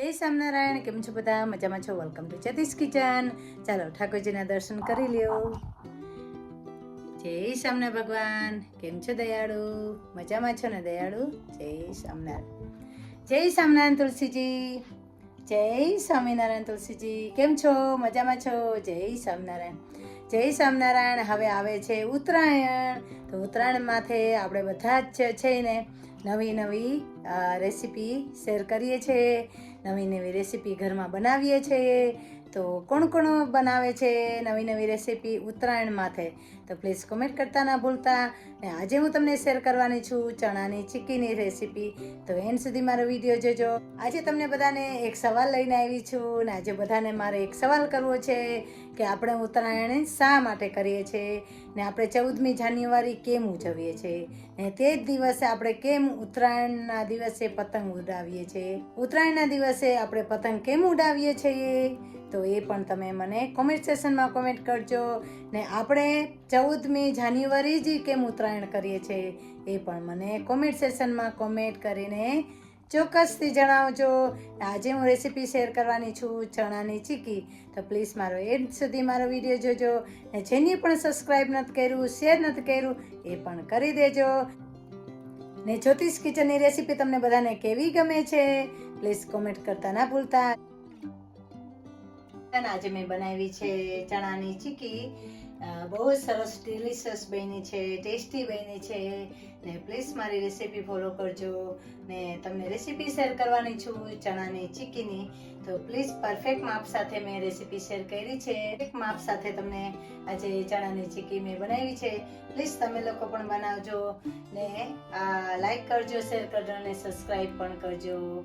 જય સ્વામિનારાયણ, કેમ છો બધા? મજામાં છો? વેલકમ ટુ જતીશ કિચન ચાલો ઠાકોરજીના દર્શન કરી લ્યો. જય સ્વામિનારાયણ ભગવાન. કેમ છો દયાળુ? મજામાં છો ને દયાળુ? જય સ્વામિનારાયણ. જય સ્વામિનારાયણ તુલસીજી. જય સ્વામિનારાયણ તુલસીજી. કેમ છો? મજામાં છો? જય સ્વામિનારાયણ. જય સ્વામિનારાયણ. હવે આવે છે ઉત્તરાયણ. તો ઉત્તરાયણ માથે આપણે બધા જ છે ને નવી નવી રેસીપી શેર કરીએ છીએ. નવી નવી રેસીપી ઘરમાં બનાવીએ છીએ. તો કોણ કોણ બનાવે છે? નવી નવી રેસીપી ઉત્તરાયણ માથે. તો પ્લીઝ કોમેન્ટ કરતા ના ભૂલતા. ને આજે હું તમને શેર કરવાની છું ચણાની ચીક્કીની રેસીપી તો એન્ડ સુધી મારો વીડિયો જોજો. આજે તમને બધાને એક સવાલ લઈને આવી છું ને આજે બધાને મારે એક સવાલ કરવો છે કે આપણે ઉત્તરાયણ શા માટે કરીએ છીએ ને આપણે ચૌદમી જાન્યુઆરી કેમ ઉજવીએ છીએ ને તે જ દિવસે આપણે કેમ ઉત્તરાયણના દિવસે પતંગ ઉડાવીએ છીએ ઉત્તરાયણના દિવસે આપણે પતંગ કેમ ઉડાવીએ છીએ? તો એ પણ તમે મને કોમેન્ટ સેશનમાં કોમેન્ટ કરજો. ને આપણે ચૌદમી જાન્યુઆરી જ કેમ ઉત્તરાયણ કરીએ છીએ એ પણ મને કોમેન્ટ સેશનમાં કોમેન્ટ કરીને ચોક્કસથી જણાવજો. આજે હું રેસીપી શેર કરવાની છું ચણાની ચીકી. તો પ્લીઝ મારો એન્ડ સુધી મારો વીડિયો જોજો ને જેની પણ સબસ્ક્રાઈબ નથી કર્યું શેર નથી કર્યું, એ પણ કરી દેજો. ને જ્યોતિષ કિચનની રેસીપી તમને બધાને કેવી ગમે છે પ્લીઝ કોમેન્ટ કરતા ના ભૂલતા. આજે મેં બનાવી છે ચણાની ચીકી. બહુ સરસ ડિલિશિયસ બની છે ટેસ્ટી બની છે. ને પ્લીઝ મારી રેસીપી ફોલો કરજો. ને તમને રેસીપી શેર કરવાની છું, ચણાની ચીકીની. તો પ્લીઝ પરફેક્ટ માપ સાથે મેં રેસીપી શેર કરી છે. એક માપ સાથે તમને આજે ચણાની ચીકી મેં બનાવી છે. પ્લીઝ તમે લોકો પણ બનાવજો. ને, આ લાઈક કરજો શેર કરજો, અને સબસ્ક્રાઈબ પણ કરજો.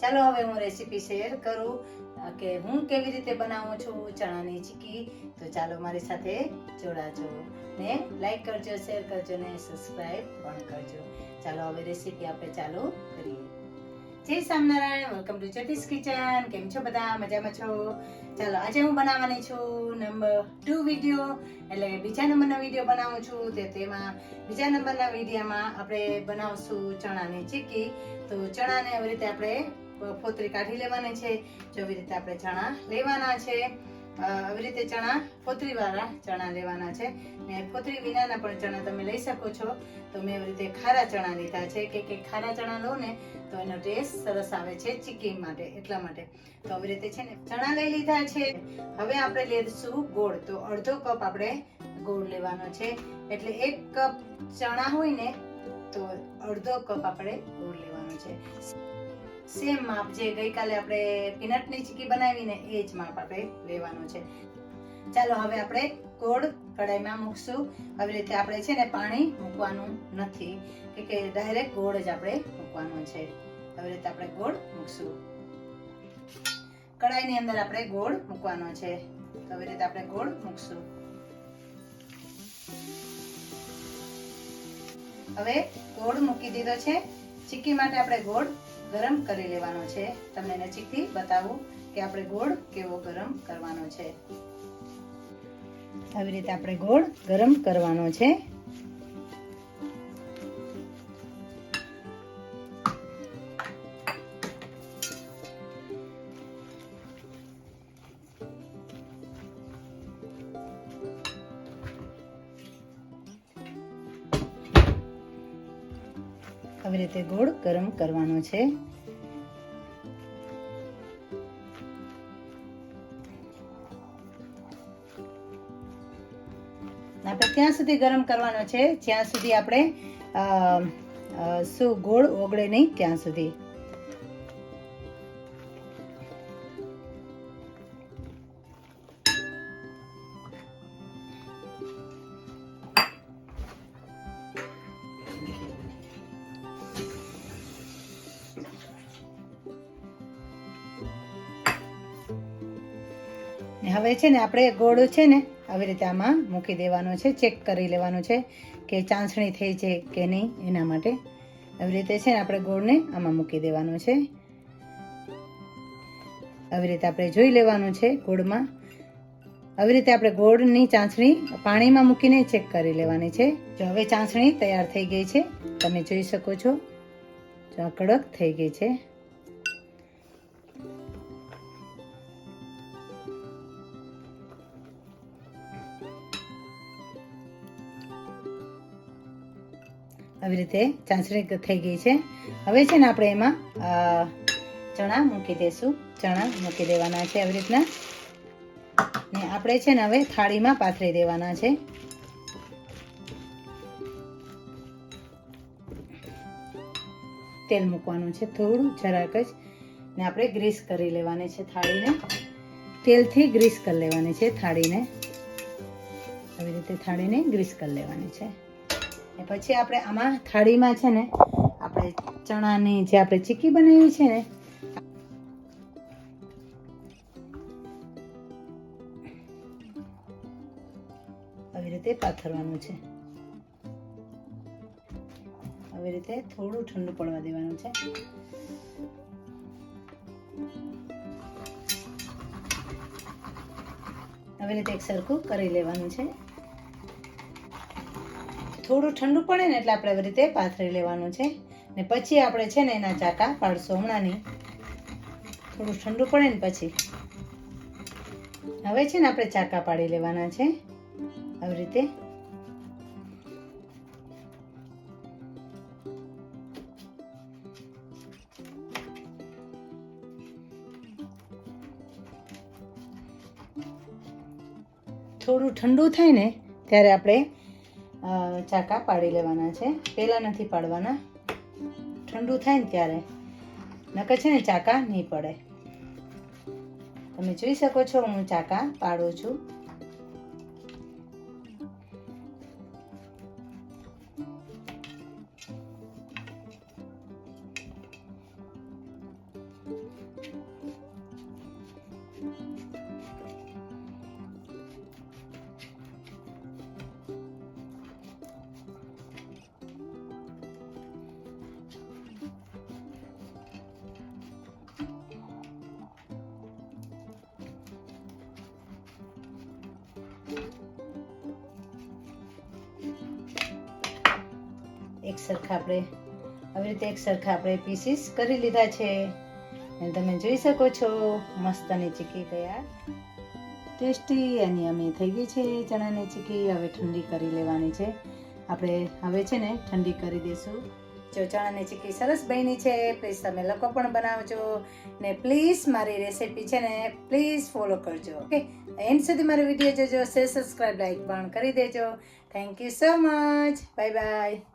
ચાલો, હવે હું રેસીપી શેર કરું. કે હું કેવી રીતે બનાવું છું ચણાની ચીકી? તો ચાલો મારી સાથે જોડાજો ને લાઈક કરજો શેર કરજો ને સબસ્ક્રાઈબ પણ કરજો. ચાલો હવે રેસીપી આપણે ચાલુ કરીએ. જય Swaminarayan welcome to Jyotish kitchen કેમ છો બધા? મજામાં છો? ચાલો આજે હું બનાવવાની છું નંબર ટુ વીડિયો એટલે બીજા નંબરનો વીડિયો બનાવું છું તે તેમાં બીજા નંબરના વિડીયોમાં આપણે બનાવશું ચણાની ચીકી. તો ચણાને આવી રીતે આપણે ફોતરી કાઢી લેવાની છે. જો આવી રીતે આપણે ચણા લેવાના છે. આવી રીતે ચણા ફોતરી વાળા ચણા લેવાના છે. ને ફોતરી વિનાના પણ ચણા તમે લઈ શકો છો. તો મેં આવી રીતે ખારા ચણા લીધા છે. કે કે ખારા ચણા લો ને તો એનો ટેસ્ટ સરસ આવે છે ચીકી માટે, એટલા માટે. તો આવી રીતે છે ને ચણા લઈ લીધા છે. હવે આપણે લેશું ગોળ. તો અડધો કપ આપણે ગોળ લેવાનો છે. એટલે એક કપ ચણા હોય ને તો અડધો કપ આપણે ગોળ લેવાનો છે. સેમ માપ જે ગઈકાલે આપણે પીનટની ચીકી બનાવીને એ જ માપ આપણે લેવાનું છે. ચાલો હવે આપણે ગોળ કડાઈમાં મૂકશું. આવી રીતે આપણે છે ને પાણી મૂકવાનું નથી કે કે ડાયરેક્ટ ગોળ જ આપણે મૂકવાનું છે. આવી રીતે આપણે ગોળ મૂકશું. કડાઈની અંદર આપણે ગોળ મૂકવાનો છે. તો આવી રીતે આપણે ગોળ મૂકશું. હવે ગોળ મૂકી દીધો છે. ચીકી માટે આપણે ગોળ ગરમ કરી લેવાનો છે. તમને નજીકથી બતાવું કે આપણે ગોળ કેવો ગરમ કરવાનો છે. આવી રીતે આપણે ગોળ ગરમ કરવાનો છે. આવી રીતે ગોળ ગરમ કરવાનો છે. આપણે ત્યાં સુધી ગરમ કરવાનો છે. જ્યાં સુધી આપણે શું ગોળ ઓગળે નહીં, ત્યાં સુધી. હવે છે ને આપણે ગોળ છે ને આવી રીતે આમાં મૂકી દેવાનો છે ચેક કરી લેવાનું છે કે ચાસણી થઈ છે કે નહીં એના માટે. આવી રીતે છે ને આપણે ગોળને આમાં મૂકી દેવાનું છે. આવી રીતે આપણે જોઈ લેવાનું છે ગોળમાં. આવી રીતે આપણે ગોળની ચાસણી પાણીમાં મૂકીને ચેક કરી લેવાની છે. જો હવે ચાસણી તૈયાર થઈ ગઈ છે, તમે જોઈ શકો છો. જો આ કડક થઈ ગઈ છે. આવી રીતે ચાસણી થઈ ગઈ છે. હવે છે ને આપણે એમાં ચણા મૂકી દઈશું ચણા મૂકી દેવાના છે આવી રીતના. ને આપણે છે ને હવે થાળીમાં પાથરી દેવાના છે. તેલ મૂકવાનું છે થોડું, જરાક જ. ને આપણે ગ્રીસ કરી લેવાની છે થાળીને. તેલથી ગ્રીસ કરી લેવાની છે થાળીને. આવી રીતે થાળીને ગ્રીસ કરી લેવાની છે. ને પછી આપણે આમાં થાળીમાં છે ને આપણે ચણાની જે આપણે ચીક્કી બનાવી છે ને, આવી રીતે પાથરવાનું છે. આવી રીતે થોડું ઠંડુ પડવા દેવાનું છે. આવી રીતે એક સરખું કરી લેવાનું છે. થોડું ઠંડુ પડે ને એટલે આપણે આવી રીતે પાથરી લેવાનું છે. ને પછી આપણે છે ને એના ચાકા પાડશું હમણાં થોડું ઠંડુ પડે ને પછી. હવે છે ને આપણે ચાકા પાડી લેવાના છે. આવી રીતે. થોડું ઠંડુ થાય ને ત્યારે આપણે ચાકા પાડી લેવાના છે. પહેલાં નથી પાડવાના. ઠંડુ થાય ને ત્યારે. નકર છે ને ચાકા નહીં પડે. તમે જોઈ શકો છો હું ચાકા પાડું છું. એક સરખા આપણે આવી રીતે એક સરખા આપણે પીસીસ કરી લીધા છે. અને તમે જોઈ શકો છો, મસ્ત અને ચીકી ગયા ટેસ્ટી એની અમે થઈ ગઈ છે ચણાની ચીકી. હવે ઠંડી કરી લેવાની છે. આપણે હવે છે ને ઠંડી કરી દઈશું જો ચણાની ચીકી સરસ બની છે પ્લીઝ તમે લોકો પણ બનાવજો. ને પ્લીઝ મારી રેસીપી છે ને પ્લીઝ ફોલો કરજો ઓકે એન્ડ સુધી મારો વીડિયો જોજો શેર સબસ્ક્રાઈબ લાઈક પણ કરી દેજો. Thank you so much bye bye